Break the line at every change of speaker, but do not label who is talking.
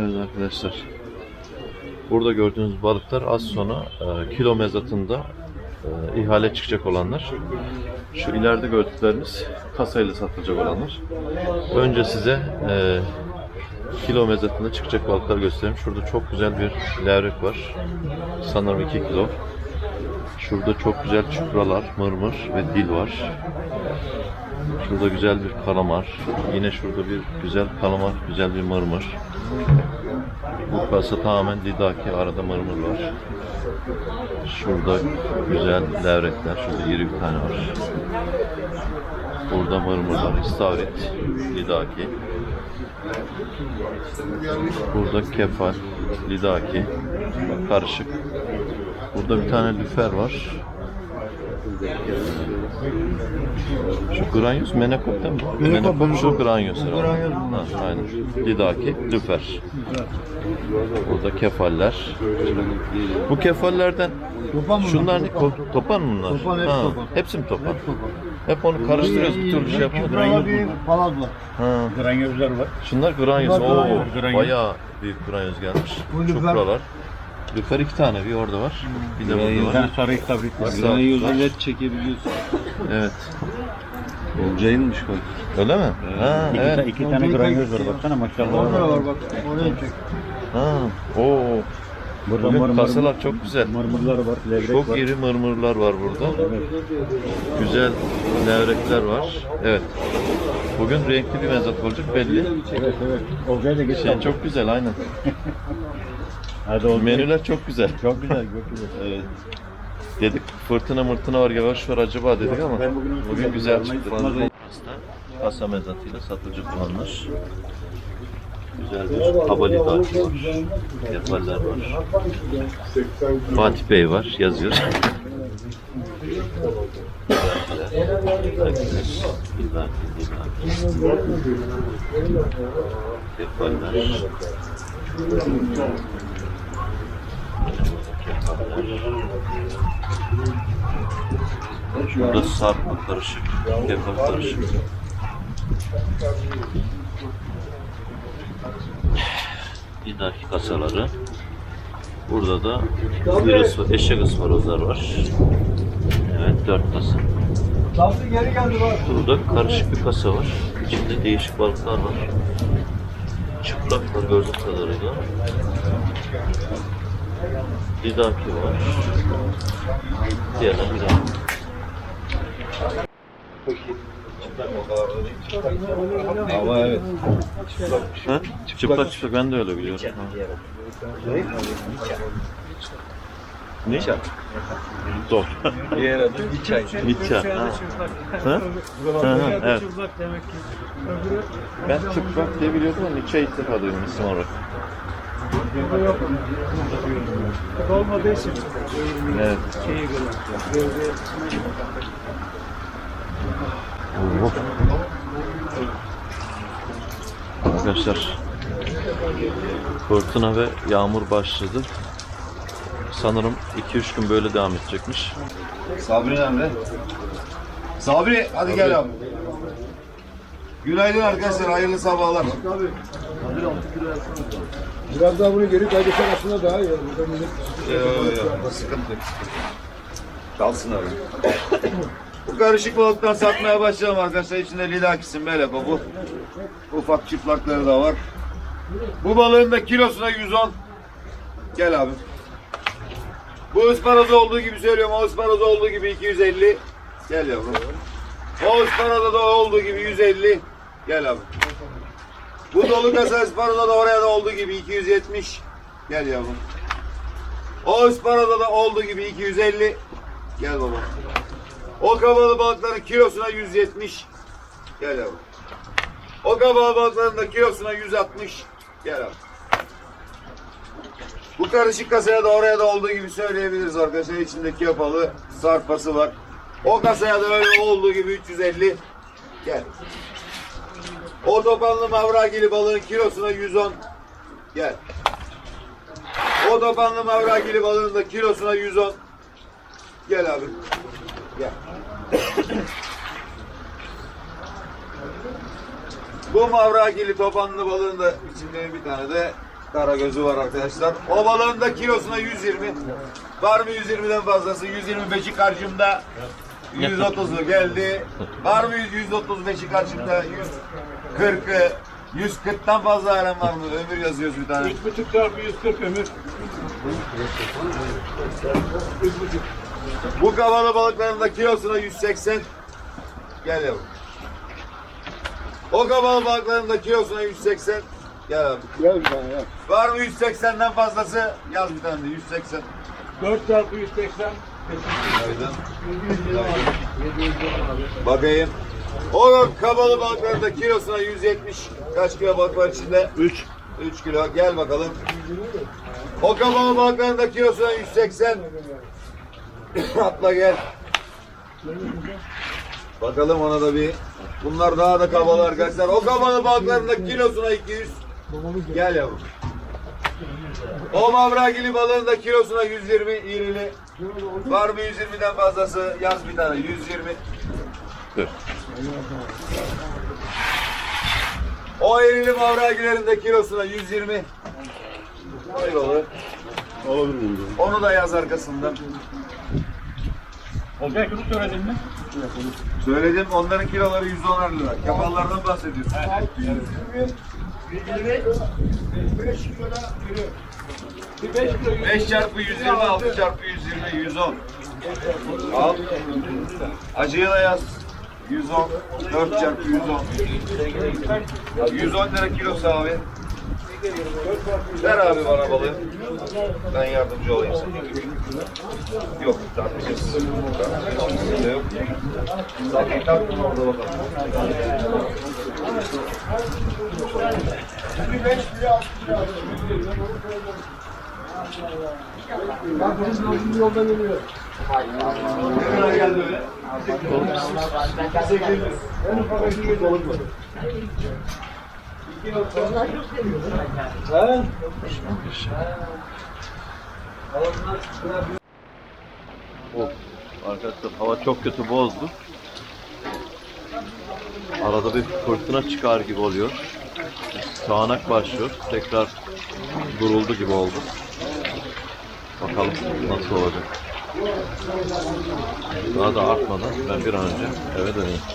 Evet arkadaşlar. Burada gördüğünüz balıklar az sonra e, kilo mezatında e, ihale çıkacak olanlar. Şu ileride gördükleriniz kasayla satılacak olanlar. Önce size e, kilo mezatında çıkacak balıklar göstereyim. Şurada çok güzel bir levrek var. Sanırım 2 kilo. Şurada çok güzel çupralar, mırmır ve dil var. Şurada güzel bir kalamar. Yine şurada bir güzel kalamar, güzel bir mırmır. Bu kasa tamamen lidaki, arada mırmır var. Şurada güzel levrekler, şurada iri bir tane var. Burada mırmırlar, istavrit, lidaki. Burada kefal, lidaki, karışık. Burada bir tane lüfer var. Şu granyos menekop değil mi?
Menekop,
Menekop, Şu granyos
Bu
herhalde.
granyos bunlar.
Ha, aynen. Lidaki, lüfer. Burada kefaller. Bu kefallerden
Topan mı?
şunlar ne? Ko- topan mı bunlar?
Topan, hep
Ha,
topan.
Hepsi mi topan?
Hep topan.
Hep onu karıştırıyoruz bir türlü şey yapamadık.
Burada bir palaz var.
Ha.
Granyozlar var.
Şunlar granyos.
Bunlar
Oo,
granyos.
Granyos.
bayağı büyük granyos gelmiş.
Bu lüfer.
Çupralar. Lüfer iki tane. Bir orada var. Bir de burada var.
sarı istavrit var.
Sarı.
Granyozu led çekebiliyorsun.
Evet.
Olcayınmış bak.
Öyle mi? Ha,
İki, ta-
evet.
iki tane granyoz var baksana maşallah.
Orada var bak. Oraya çek.
Ha. Oo.
Burada
Bugün
mırmır,
kasalar çok güzel.
mırmırlar var, levrek
Çok
var.
iri mırmırlar var burada.
Evet.
Güzel levrekler var. Evet. Bugün renkli bir mezat olacak belli.
Evet evet. Olcayı da geç
Şey çok güzel aynen.
Hadi Olcay.
Menüler çok güzel.
Çok güzel, çok güzel.
Evet. Dedik fırtına mırtına var yavaş var acaba dedik ama
Ben bugün
bugün güzel çıktı.
Fazla-
Kasa mezatıyla satılacak olanlar. Güzel bir havali var. Yaparlar var. Fatih Bey var yazıyor. Yaparlar. Şurada sarp karışık, kefal karışık. İdaki kasaları. Burada da virüs ve eşek ısmarozlar var. Evet, dört kasa. Burada karışık bir kasa var. İçinde değişik balıklar var. Çıplak var gördüğüm kadarıyla. Lidaki var. Diğerler lidaki.
Ama evet.
Ha? Çıplak çıplak ben de öyle biliyorum. Ha. Ne? Zor.
Diğer adı bir çay.
Nitya. Ha. Ha? Ha, ha, evet. Ben çıplak diye biliyordum ama Nietzsche ilk defa duydum isim olarak.
Olmadığı için
Evet.
şeye göre.
Arkadaşlar fırtına ve yağmur başladı. Sanırım 2-3 gün böyle devam edecekmiş.
Sabri nerede? Sabri hadi gel abi. Günaydın arkadaşlar, hayırlı sabahlar. Biraz daha bunu geri kaydetsen aslında daha iyi olur. Yok yok, sıkıntı yok. Kalsın abi. Bu karışık balıktan satmaya başlayalım arkadaşlar. İçinde lilakisin, meleko bu. Ufak çıplakları da var. Bu balığın da kilosuna 110. Gel abi. Bu ısparoz olduğu gibi söylüyorum. O ısparoz olduğu gibi 250. Gel yavrum. O ısparoza da olduğu gibi 150. Gel abi. Bu dolu kasa ısparoza da oraya da olduğu gibi 270. Gel yavrum. O ısparoza da olduğu gibi 250. Gel baba. O kabalı balıkların kilosuna 170. Gel yavrum. O kabalı balıkların da kilosuna 160. Gel abi. Bu karışık kasaya da oraya da olduğu gibi söyleyebiliriz arkadaşlar. İçindeki yapalı sarpası var. O kasaya da öyle olduğu gibi 350. Gel. O topanlı mavragili balığın kilosuna 110. Gel. O topanlı mavragili balığın da kilosuna 110. Gel abi. Gel. Bu mavragili topanlı balığın da içinde bir tane de Kara gözü var arkadaşlar. O balığın da kilosuna 120. Var mı 120'den fazlası? 125'i karşımda. 130'u geldi. Var mı 135'i karşımda? 140'ı. 140'tan fazla aran var mı? Ömür yazıyoruz bir tane.
3,5 çarpı 140 ömür.
Bu kavalı balıkların da kilosuna 180. Gel yavrum. O kavalı balıkların da kilosuna 180. Gel abi.
Gel bir tane ya.
Var mı 180'den fazlası? Yaz bir tane de 180.
4 çarpı 180.
Bakayım. O kabalı balıkların da kilosuna 170. Kaç kilo balık var içinde? 3. 3 kilo. Gel bakalım. O kabalı balıkların da kilosuna 180. Atla gel. Bakalım ona da bir. Bunlar daha da kabalı arkadaşlar. O kabalı balıkların da kilosuna 200. Gel yavrum. O mavragili balığın da kilosuna 120 irili. Var mı 120'den fazlası? Yaz bir tane 120.
Dur.
O irili mavragilerin de kilosuna 120. Koy balığı.
Olabilir miyim?
Onu da yaz arkasından.
Olcay kutu söyledin mi?
Söyledim onların kiloları 110 lira. Kapalılardan bahsediyorum. 5 çarpı 120, 6 çarpı 120, 110. Al. Acıyı da yaz. 110, 4 çarpı 110. 110 lira kilosu abi. Ver abi bana balığı. Ben yardımcı olayım sana. Yok, tartışırız. Tartışırız. Yok. Zaten tartışma orada bakalım. Ne kadar geldi öyle?
Of. Arkadaşlar hava çok kötü bozdu. Arada bir fırtına çıkar gibi oluyor. Sağanak başlıyor. Tekrar duruldu gibi oldu. Bakalım nasıl olacak. Daha da artmadan ben bir an önce eve döneyim.